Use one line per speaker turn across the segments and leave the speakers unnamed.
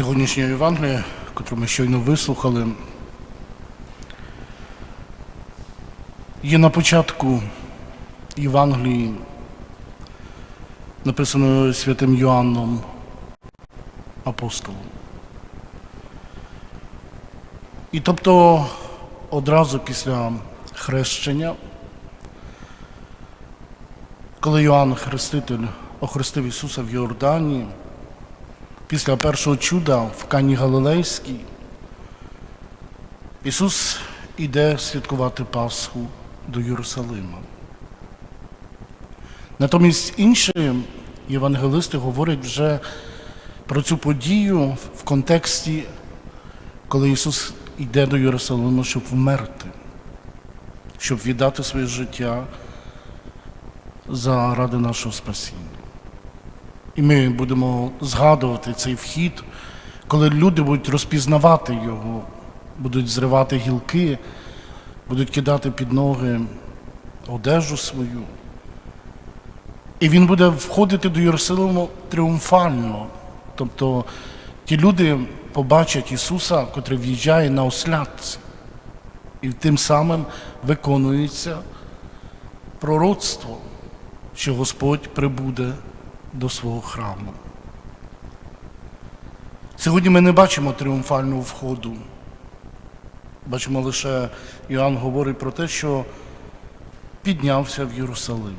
Сьогоднішнє Євангеліє, яке ми щойно вислухали, є на початку Євангелії, написаної святим Йоанном апостолом. І тобто одразу після хрещення, коли Йоанн Хреститель охрестив Ісуса в Йордані, після першого чуда в Кані Галилейській, Ісус іде святкувати Пасху до Єрусалима. Натомість інші євангелисти говорять вже про цю подію в контексті, коли Ісус йде до Єрусалиму, щоб вмерти, щоб віддати своє життя заради нашого спасіння. І ми будемо згадувати цей вхід, коли люди будуть розпізнавати його, будуть зривати гілки, будуть кидати під ноги одежу свою. І він буде входити до Єрусалиму тріумфально. Тобто ті люди побачать Ісуса, котрий в'їжджає на ослядці. І тим самим виконується пророцтво, що Господь прибуде до свого храму. Сьогодні ми не бачимо тріумфального входу. Бачимо лише Іоанн говорить про те, що піднявся в Єрусалим.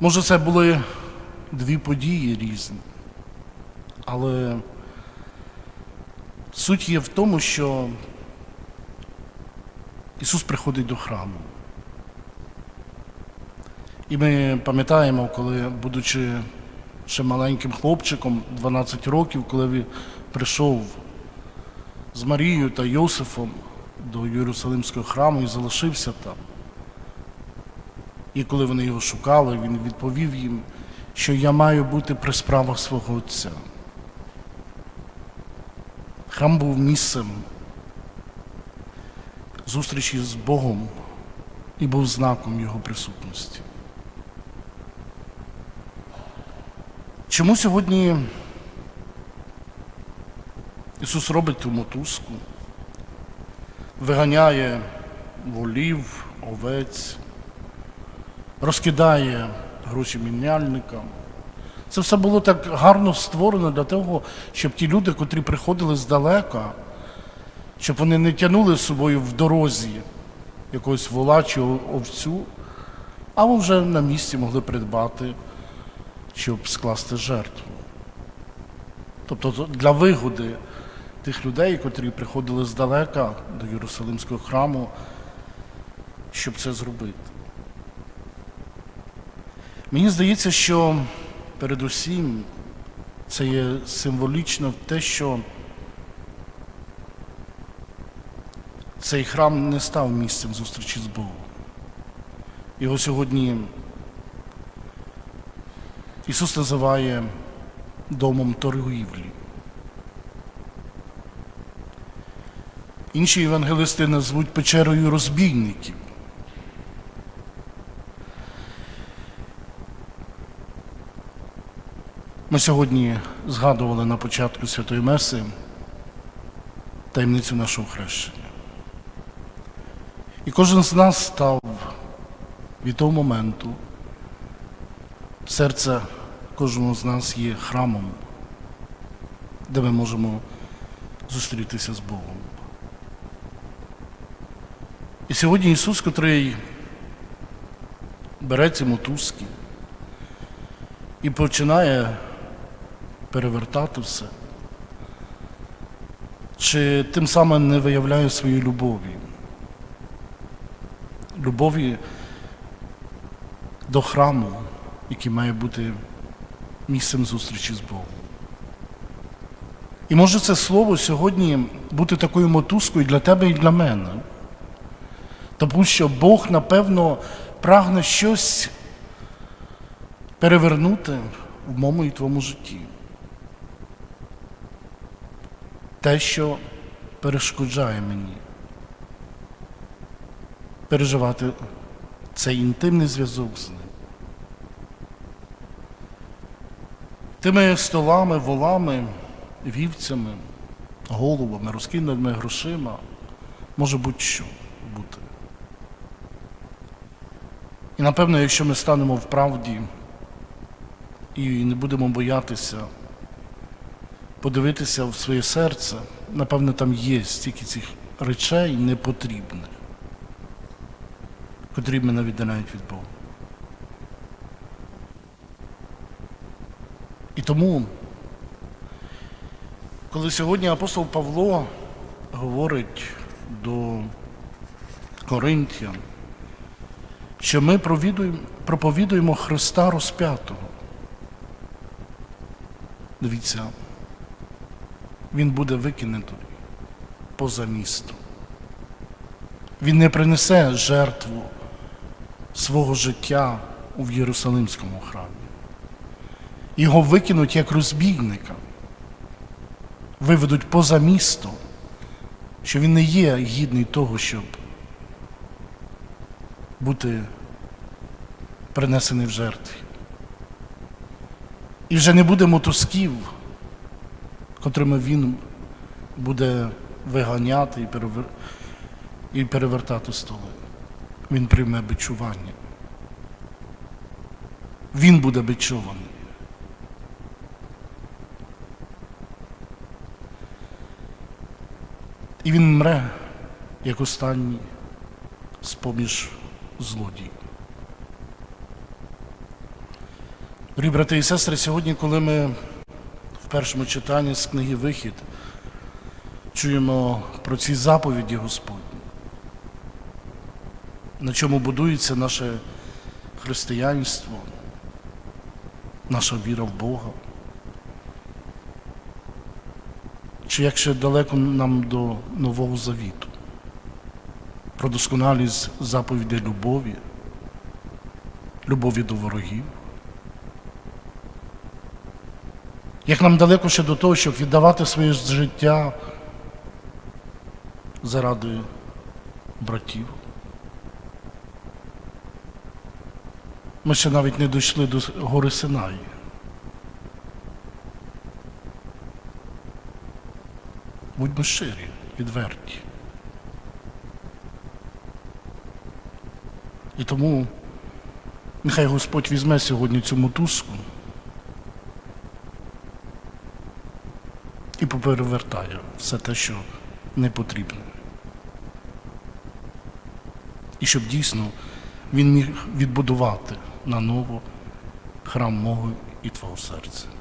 Може, це були дві події різні, але суть є в тому, що Ісус приходить до храму. І ми пам'ятаємо, коли, будучи ще маленьким хлопчиком, 12 років, коли він прийшов з Марією та Йосифом до Єрусалимського храму і залишився там. І коли вони його шукали, він відповів їм, що я маю бути при справах свого Отця. Храм був місцем зустрічі з Богом і був знаком Його присутності. Чому сьогодні Ісус робить ту мотузку, виганяє волів, овець, розкидає гроші міняльникам? Це все було так гарно створено для того, щоб ті люди, котрі приходили здалека, щоб вони не тягнули з собою в дорозі якогось вола чи овцю, а вже на місці могли придбати щоб скласти жертву. Тобто для вигоди тих людей, котрі приходили здалека до Єрусалимського храму, щоб це зробити. Мені здається, що передусім це є символічно те, що цей храм не став місцем зустрічі з Богом. Його сьогодні Ісус називає домом торгівлі. Інші євангелисти назвуть печерою розбійників. Ми сьогодні згадували на початку Святої Меси таємницю нашого хрещення. І кожен з нас став від того моменту. Серце кожного з нас є храмом, де ми можемо зустрітися з Богом. І сьогодні Ісус, котрий бере ці мотузки і починає перевертати все, чи тим самим не виявляє своєї любові, любові до храму який має бути місцем зустрічі з Богом. І може це слово сьогодні бути такою мотузкою для тебе і для мене. Тому що Бог, напевно, прагне щось перевернути в моєму і твоєму житті. Те, що перешкоджає мені переживати цей інтимний зв'язок з ним. Тими столами, волами, вівцями, головами, розкиненими грошима, може будь-що бути. І напевно, якщо ми станемо в правді і не будемо боятися подивитися в своє серце, напевно, там є стільки цих речей непотрібних, котрі мене віддаляють від Бога. І тому, коли сьогодні апостол Павло говорить до Коринтян, що ми проповідуємо Христа розп'ятого. Дивіться, він буде викинутий поза місто. Він не принесе жертву свого життя у Єрусалимському храмі. Його викинуть як розбійника, виведуть поза місто, що він не є гідний того, щоб бути принесений в жертві. І вже не буде мотузків, котрими він буде виганяти і, перевер... і перевертати столи. Він прийме бичування. Він буде бичований. І він мре, як останній з-поміж злодіїв. Дорогі брати і сестри, сьогодні, коли ми в першому читанні з книги Вихід чуємо про ці заповіді Господні, на чому будується наше християнство, наша віра в Бога. Чи як ще далеко нам до Нового Завіту, про досконалість заповідей любові, любові до ворогів. Як нам далеко ще до того, щоб віддавати своє життя заради братів. Ми ще навіть не дійшли до гори Синаї. Будьмо щирі, відверті. І тому нехай Господь візьме сьогодні цю мотузку і поперевертає все те, що не потрібно. І щоб дійсно він міг відбудувати наново храм мого і твого серця.